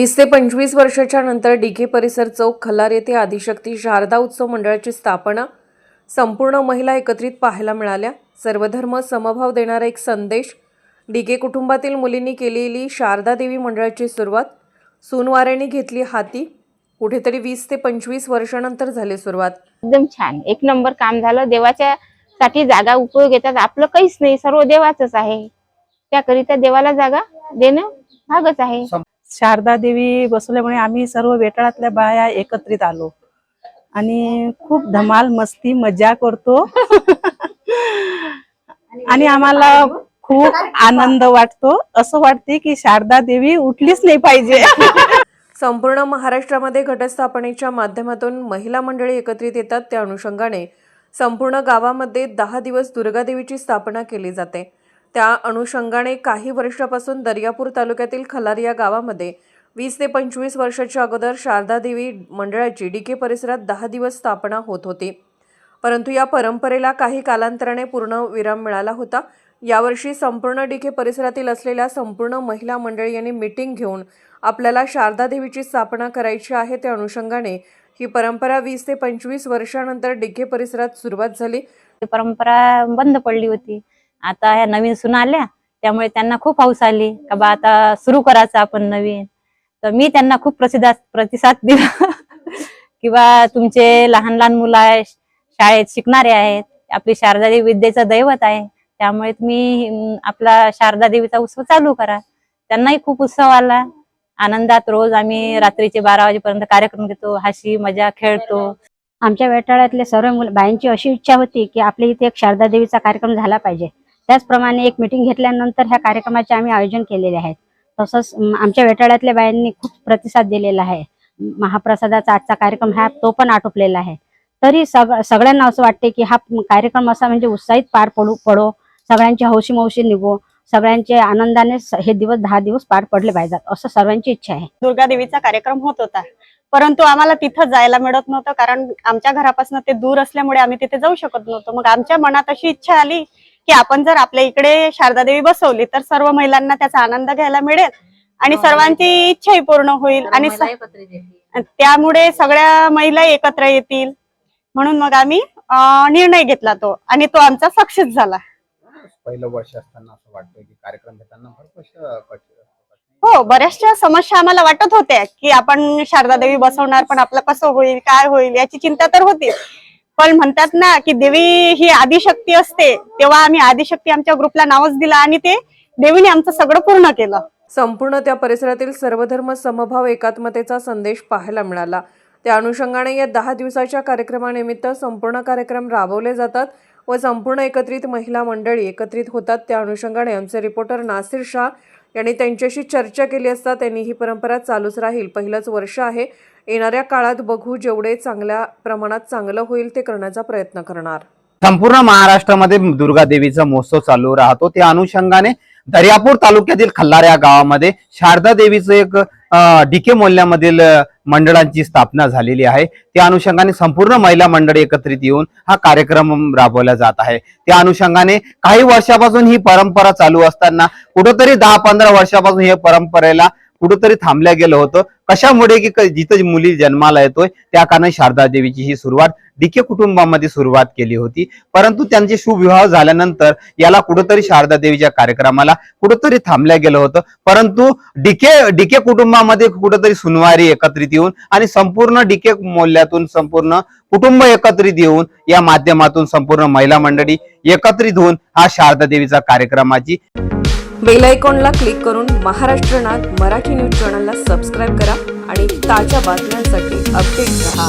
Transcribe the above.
वीस ते पंचवीस वर्षाच्या नंतर डिघे परिसर चौक खलार येथे आदिशक्ती शारदा उत्सव मंडळाची स्थापना संपूर्ण महिला एकत्रित पाहायला मिळाल्या. सर्वधर्म समभाव देणारा एक संदेश डिगे कुटुंबातील मुलींनी केलेली शारदा देवी मंडळाची सुरुवात. सूनवाऱ्याने घेतली हाती. कुठेतरी वीस ते पंचवीस वर्षानंतर झाली सुरुवात. एकदम छान. एक नंबर काम झालं. देवाच्या साठी जागा उपयोग येतात. आपलं काहीच नाही. सर्व देवाच आहे. त्याकरिता देवाला जागा देणं भागच आहे. शारदा देवी बसवल्यामुळे आम्ही सर्व वेटाळातल्या बाया एकत्रित आलो. आणि खूप धमाल मस्ती मजा करतो. आणि आम्हाला खूप आनंद वाटतो. असं वाटते की शारदा देवी उठलीच नाही पाहिजे. संपूर्ण महाराष्ट्रामध्ये घटस्थापनेच्या माध्यमातून महिला मंडळी एकत्रित येतात त्या अनुषंगाने. संपूर्ण गावामध्ये दहा दिवस दुर्गादेवीची स्थापना केली जाते. त्या अनुषंगाने काही वर्षापासून दर्यापूर तालुक्यातील खलार या गावामध्ये वीस ते पंचवीस वर्षाच्या अगोदर शारदा देवी मंडळाची डीके परिसरात दहा दिवस स्थापना होत होती. परंतु या परंपरेला काही कालांतराने पूर्ण विराम मिळाला होता. यावर्षी संपूर्ण डीके परिसरातील असलेल्या संपूर्ण महिला मंडळी यांनी मिटिंग घेऊन आपल्याला शारदा देवीची स्थापना करायची आहे त्या अनुषंगाने ही परंपरा वीस ते पंचवीस वर्षानंतर डीके परिसरात सुरुवात झाली. परंपरा बंद पडली होती. आता ह्या नवीन सुना आल्या त्यामुळे त्यांना खूप हौस आली का बा आता सुरू करायचं आपण नवीन. तर मी त्यांना खूप प्रतिसाद प्रतिसाद दिला. किंवा तुमचे लहान लहान मुलं आहे शाळेत शिकणारे आहेत आपली शारदा देवी विद्येचं दैवत आहे त्यामुळे तुम्ही आपला शारदा देवीचा उत्सव चालू करा. त्यांनाही खूप उत्सव आला. आनंदात रोज आम्ही रात्रीचे बारा वाजेपर्यंत कार्यक्रम घेतो हसी मजा खेळतो. आमच्या वेटाळ्यातले सर्व मुलं बायांची अशी इच्छा होती की आपल्या इथे एक शारदा देवीचा कार्यक्रम झाला पाहिजे. त्याचप्रमाणे एक मिटिंग घेतल्यानंतर ह्या कार्यक्रमाचे आम्ही आयोजन केलेले आहेत. तसंच आमच्या वेटाळ्यातल्या बायांनी खूप प्रतिसाद दिलेला आहे. महाप्रसादाचा आजचा कार्यक्रम हा तो पण आटोपलेला आहे. तरी सग सगळ्यांना असं वाटते की हा कार्यक्रम असा म्हणजे उत्साहित पार पडू पडो सगळ्यांची हौशी मौशी निघो सगळ्यांचे आनंदाने हे दिवस दहा दिवस पार पडले पाहिजेत असं सर्वांची इच्छा आहे. दुर्गा देवीचा कार्यक्रम होत होता. परंतु आम्हाला तिथं जायला मिळत नव्हतं कारण आमच्या घरापासून ते दूर असल्यामुळे आम्ही तिथे जाऊ शकत नव्हतो. मग आमच्या मनात अशी इच्छा आली की आपण जर आपल्या इकडे शारदा देवी बसवली तर सर्व महिलांना त्याचा आनंद घ्यायला मिळेल आणि सर्वांची इच्छाही पूर्ण होईल आणि त्यामुळे सगळ्या महिला एकत्र येतील. म्हणून मग आम्ही निर्णय घेतला तो आणि तो आमचा सक्सेस झाला. पहिलं वर्ष असताना असं वाटतं की कार्यक्रम घेताना हो बऱ्याचशा समस्या आम्हाला वाटत होत्या की आपण शारदा देवी बसवणार पण आपलं कसं होईल काय होईल याची चिंता तर होती पण म्हणतात ना की देवी ही आदिशक्ती असते. तेव्हा आम्ही आदिशक्ती आमच्या ग्रुपला नावच दिलं आणि ते देवीने आमचं सगळं पूर्ण केलं. संपूर्ण त्या परिसरातील सर्वधर्म समभाव एकात्मतेचा संदेश पाहायला मिळाला. त्या अनुषंगाने या दहा दिवसाच्या कार्यक्रमानिमित्त संपूर्ण कार्यक्रम राबवले जातात व संपूर्ण एकत्रित महिला मंडळी एकत्रित होतात. त्या अनुषंगाने आमचे रिपोर्टर नासिर शाह यांनी त्यांच्याशी चर्चा केली असता त्यांनी ही परंपरा चालूच राहील. पहिलंच वर्ष आहे. येणाऱ्या काळात बघू जेवढे चांगल्या प्रमाणात चांगलं होईल ते करण्याचा प्रयत्न करणार. संपूर्ण महाराष्ट्रामध्ये दुर्गा देवीचा महोत्सव चालू राहतो. त्या अनुषंगाने दर्यापूर तालुक्यातील खल्लार या गावामध्ये शारदा देवीचं एक डीके मोल्ल्यामधील मंडळांची स्थापना झालेली आहे. त्या अनुषंगाने संपूर्ण महिला मंडळ एकत्रित येऊन हा कार्यक्रम राबवला जात आहे. त्या अनुषंगाने काही वर्षापासून ही परंपरा चालू असताना कुठंतरी दहा पंधरा वर्षापासून या परंपरेला कुठंतरी थांबल्या गेलं होतं. कशामुळे की जिथं मुली जन्माला येतोय त्या कारणाने शारदा देवीची ही सुरुवात डीके कुटुंबामध्ये सुरुवात केली होती. परंतु त्यांचे शुभविवाह झाल्यानंतर याला कुठंतरी शारदा देवीच्या कार्यक्रमाला कुठंतरी थांबल्या गेलं होतं. परंतु डीके डीके कुटुंबामध्ये कुठंतरी सुनवारी एकत्रित येऊन आणि संपूर्ण डीके मौल्यातून संपूर्ण कुटुंब एकत्रित येऊन या माध्यमातून संपूर्ण महिला मंडळी एकत्रित होऊन हा शारदा देवीचा कार्यक्रमाची बेल आयकॉनला क्लिक करून महाराष्ट्र नाद मराठी न्यूज चॅनलला सबस्क्राईब करा आणि ताज्या बातम्यांसाठी अपडेट रहा.